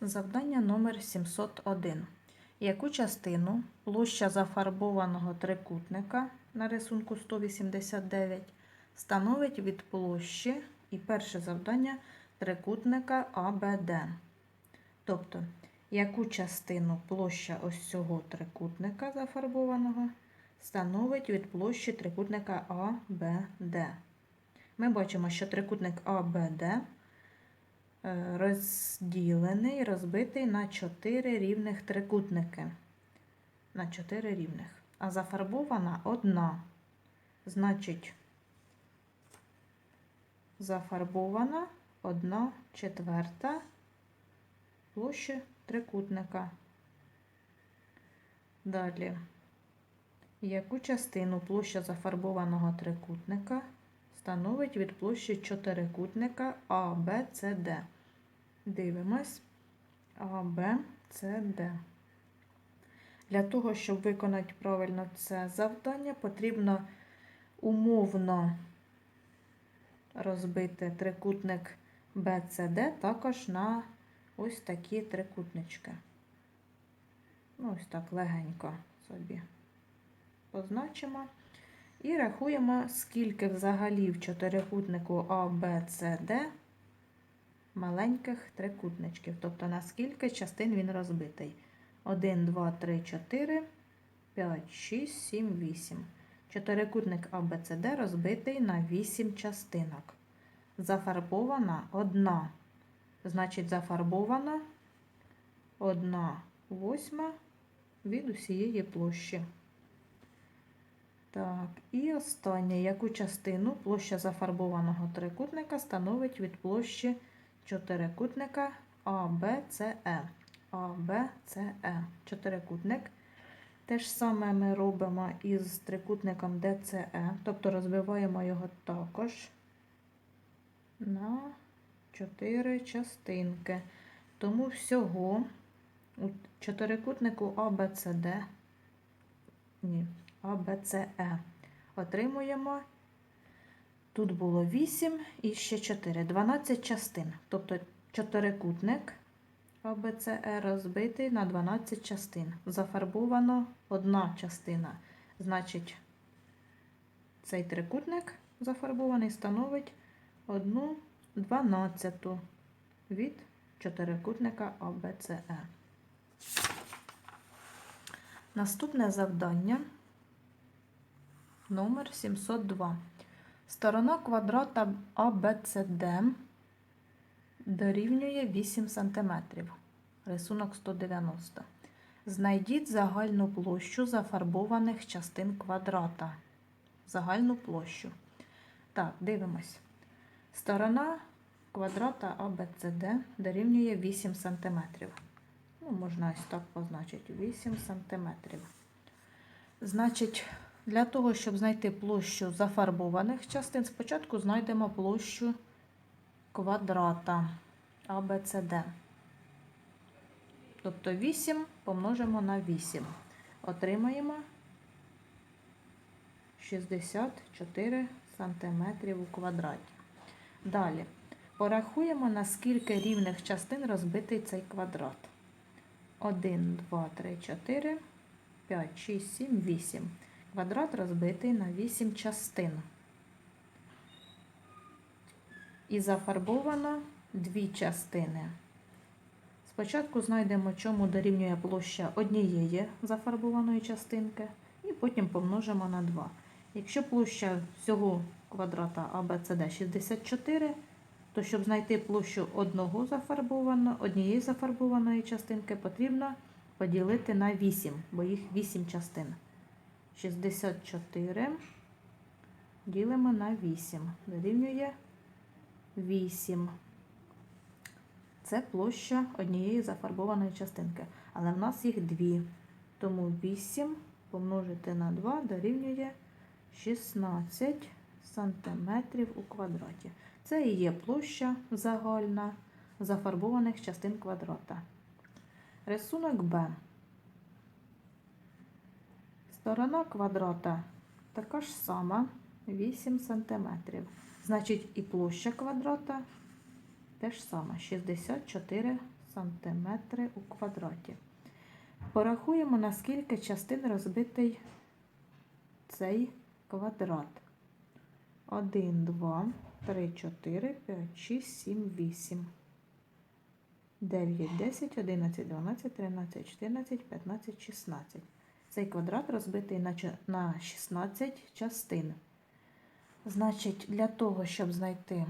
Завдання номер 701. Яку частину площа зафарбованого трикутника на рисунку 189 становить від площі і перше завдання трикутника АБД? Тобто, яку частину площа ось цього трикутника зафарбованого становить від площі трикутника АБД? Ми бачимо, що трикутник АБД розділений, розбитий на 4 рівних трикутники. На 4 рівних. А зафарбована одна. Значить, зафарбована одна четверта площі трикутника. Далі. Яку частину площа зафарбованого трикутника становить від площі чотирикутника ABCD. Дивимось ABCD. Для того, щоб виконати правильно це завдання, потрібно умовно розбити трикутник BCD також на ось такі трикутнички. Ну, ось так легенько собі позначимо. І рахуємо, скільки взагалі в чотирикутнику А, Б, С, Д маленьких трикутничків. Тобто на скільки частин він розбитий. 1, 2, 3, 4, 5, 6, 7, 8. Чотирикутник А, Б, С, Д розбитий на 8 частинок. Зафарбована одна. Значить, зафарбована одна восьма від усієї площі. Так, і останнє, яку частину площа зафарбованого трикутника становить від площі чотирикутника ABCE. ABCE. Чотирикутник. Те ж саме ми робимо із трикутником DCE, тобто розбиваємо його також на 4 частинки. Тому всього у чотирикутнику ABCD, ні, АБЦЕ. Отримуємо. Тут було 8 і ще 4, 12 частин. Тобто чотирикутник АБЦЕ розбитий на 12 частин. Зафарбовано одна частина. Значить, цей трикутник зафарбований становить 1 дванадцяту від чотирикутника АБЦЕ. Наступне завдання номер 702. Сторона квадрата ABCD дорівнює 8 см. Рисунок 190. Знайдіть загальну площу зафарбованих частин квадрата. Загальну площу. Так, дивимось. Сторона квадрата ABCD дорівнює 8 см. Ну, можна ось так позначити 8 см. Значить, для того, щоб знайти площу зафарбованих частин, спочатку знайдемо площу квадрата ABCD. Тобто 8 помножимо на 8. Отримаємо 64 см у квадраті. Далі порахуємо, наскільки рівних частин розбитий цей квадрат. 1, 2, 3, 4, 5, 6, 7, 8. Квадрат розбитий на 8 частин. І зафарбовано дві частини. Спочатку знайдемо, чому дорівнює площа однієї зафарбованої частинки, і потім помножимо на 2. Якщо площа всього квадрата ABCD 64, то щоб знайти площу одного зафарбованого, однієї зафарбованої частинки, потрібно поділити на 8, бо їх 8 частин. 64 ділимо на 8. Дорівнює 8. Це площа однієї зафарбованої частинки. Але в нас їх дві. Тому 8 помножити на 2 дорівнює 16 сантиметрів у квадраті. Це і є площа загальна зафарбованих частин квадрата. Рисунок Б. Сторона квадрата така ж сама 8 см. Значить, і площа квадрата теж сама 64 см у квадраті. Порахуємо, на скільки частин розбитий цей квадрат. 1, 2, 3, 4, 5, 6, 7, 8. 9, 10, 11, 12, 13, 14, 15, 16. Цей квадрат розбитий на 16 частин. Значить, для того, щоб знайти,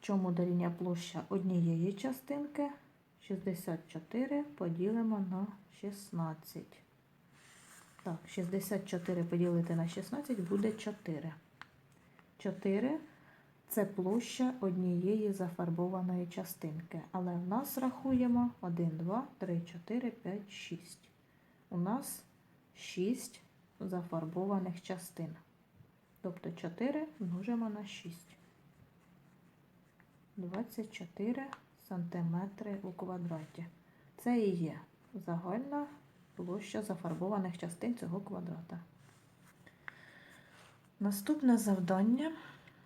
чому дорівнює площа однієї частинки, 64 поділимо на 16. Так, 64 поділити на 16 буде 4. 4 це площа однієї зафарбованої частинки. Але в нас рахуємо 1, 2, 3, 4, 5, 6. У нас 6 зафарбованих частин. Тобто 4 множимо на 6. 24 сантиметри у квадраті. Це і є загальна площа зафарбованих частин цього квадрата. Наступне завдання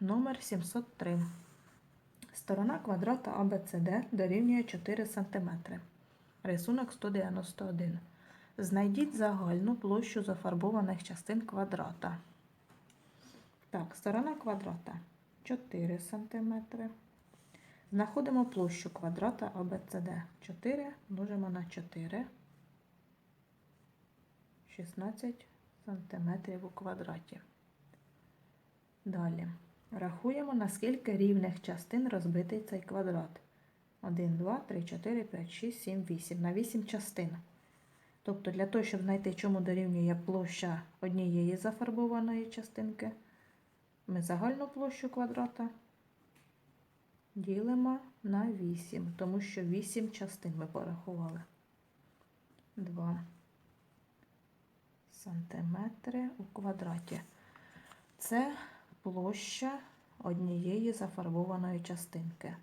номер 703. Сторона квадрата ABCD дорівнює 4 см. Рисунок 191. Знайдіть загальну площу зафарбованих частин квадрата. Так, сторона квадрата 4 см. Знаходимо площу квадрата ABCD. 4 множимо на 4. 16 см у квадраті. Далі. Рахуємо, наскільки рівних частин розбитий цей квадрат. 1, 2, 3, 4, 5, 6, 7, 8. На 8 частин. Тобто для того, щоб знайти, чому дорівнює площа однієї зафарбованої частинки, ми загальну площу квадрата ділимо на 8, тому що 8 частин ми порахували. 2 сантиметри у квадраті. Це площа однієї зафарбованої частинки.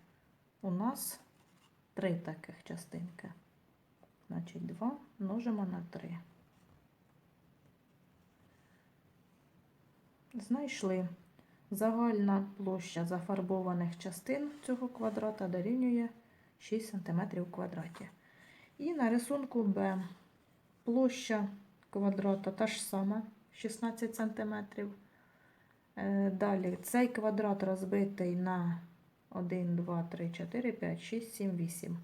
У нас три таких частинки. Значить, 2 множимо на 3. Знайшли. Загальна площа зафарбованих частин цього квадрата дорівнює 6 см у квадраті. І на рисунку Б площа квадрата та ж сама 16 см. Е, Далі цей квадрат розбитий на 1, 2, 3, 4, 5, 6, 7, 8.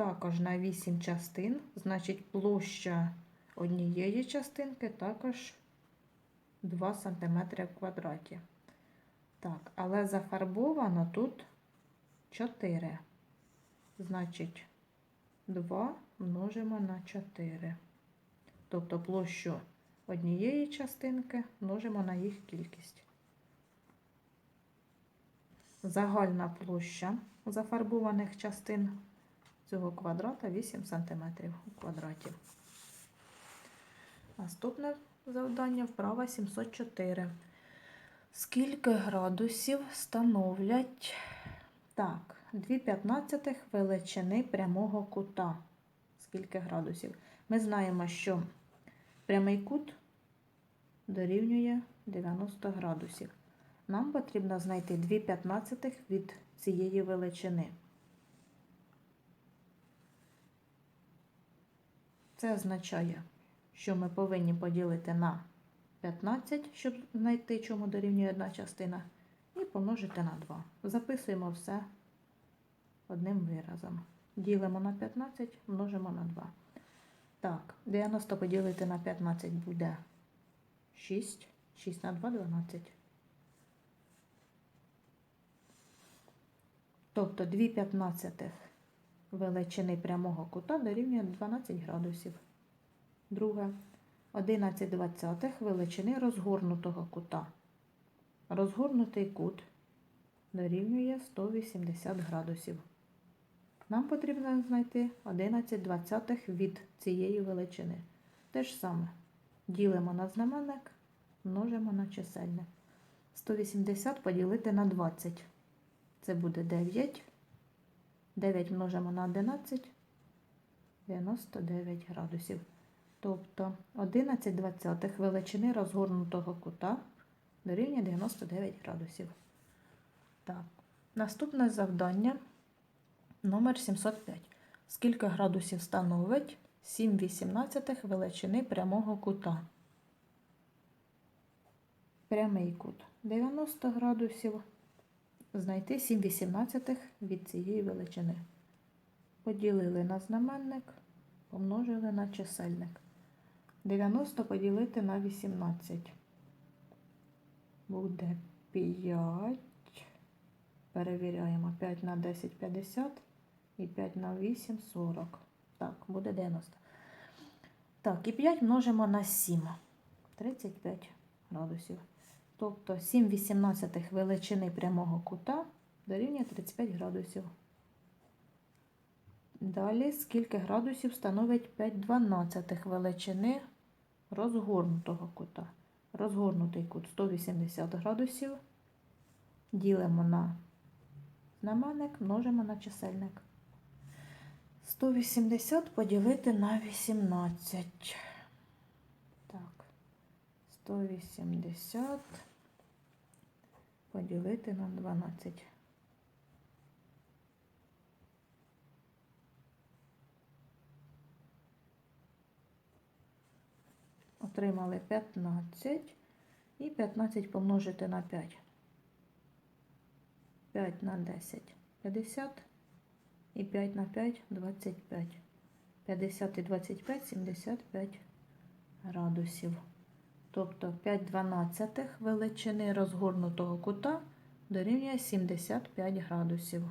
Також на 8 частин, значить площа однієї частинки також 2 см в квадраті. Так, але зафарбовано тут 4. Значить, 2 множимо на 4. Тобто площу однієї частинки множимо на їх кількість. Загальна площа зафарбованих частин цього квадрата 8 см у квадраті. Наступне завдання вправа 704. Скільки градусів становлять так, 2 п'ятнадцятих величини прямого кута. Скільки градусів? Ми знаємо, що прямий кут дорівнює 90 градусів. Нам потрібно знайти 2 п'ятнадцятих від цієї величини. Це означає, що ми повинні поділити на 15, щоб знайти, чому дорівнює одна частина, і помножити на 2. Записуємо все одним виразом. Ділимо на 15, множимо на 2. Так, 90 поділити на 15 буде 6. 6 на 2 12. Тобто 2 п'ятнадцятих величини прямого кута дорівнює 12 градусів. Друге. 11 двадцятих величини розгорнутого кута. Розгорнутий кут дорівнює 180 градусів. Нам потрібно знайти 11 двадцятих від цієї величини. Те ж саме. Ділимо на знаменник, множимо на чисельник. 180 поділити на 20. Це буде 9. 9 множимо на 11. 99 градусів. Тобто 11 двадцятих величини розгорнутого кута дорівнює 99 градусів. Так. Наступне завдання номер 705. Скільки градусів становить 7 вісімнадцятих величини прямого кута? Прямий кут 90 градусів. Знайти 7 вісімнадцятих від цієї величини. Поділили на знаменник, помножили на чисельник. 90 поділити на 18. Буде 5. Перевіряємо 5 на 10 50 і 5 на 8 40. Так, буде 90. Так, і 5 множимо на 7. 35 градусів. Тобто 7 18 величини прямого кута дорівнює 35 градусів. Далі, скільки градусів становить 5 12 величини розгорнутого кута. Розгорнутий кут 180 градусів. Ділимо на знаменник, множимо на чисельник. 180 поділити на 18. Так, 180 поділити на 12. Отримали 15 і 15 помножити на 5. 5 на 10 50 і 5 на 5 25. 50 і 25 75 градусів. Тобто 5 дванадцятих величини розгорнутого кута дорівнює 75 градусів.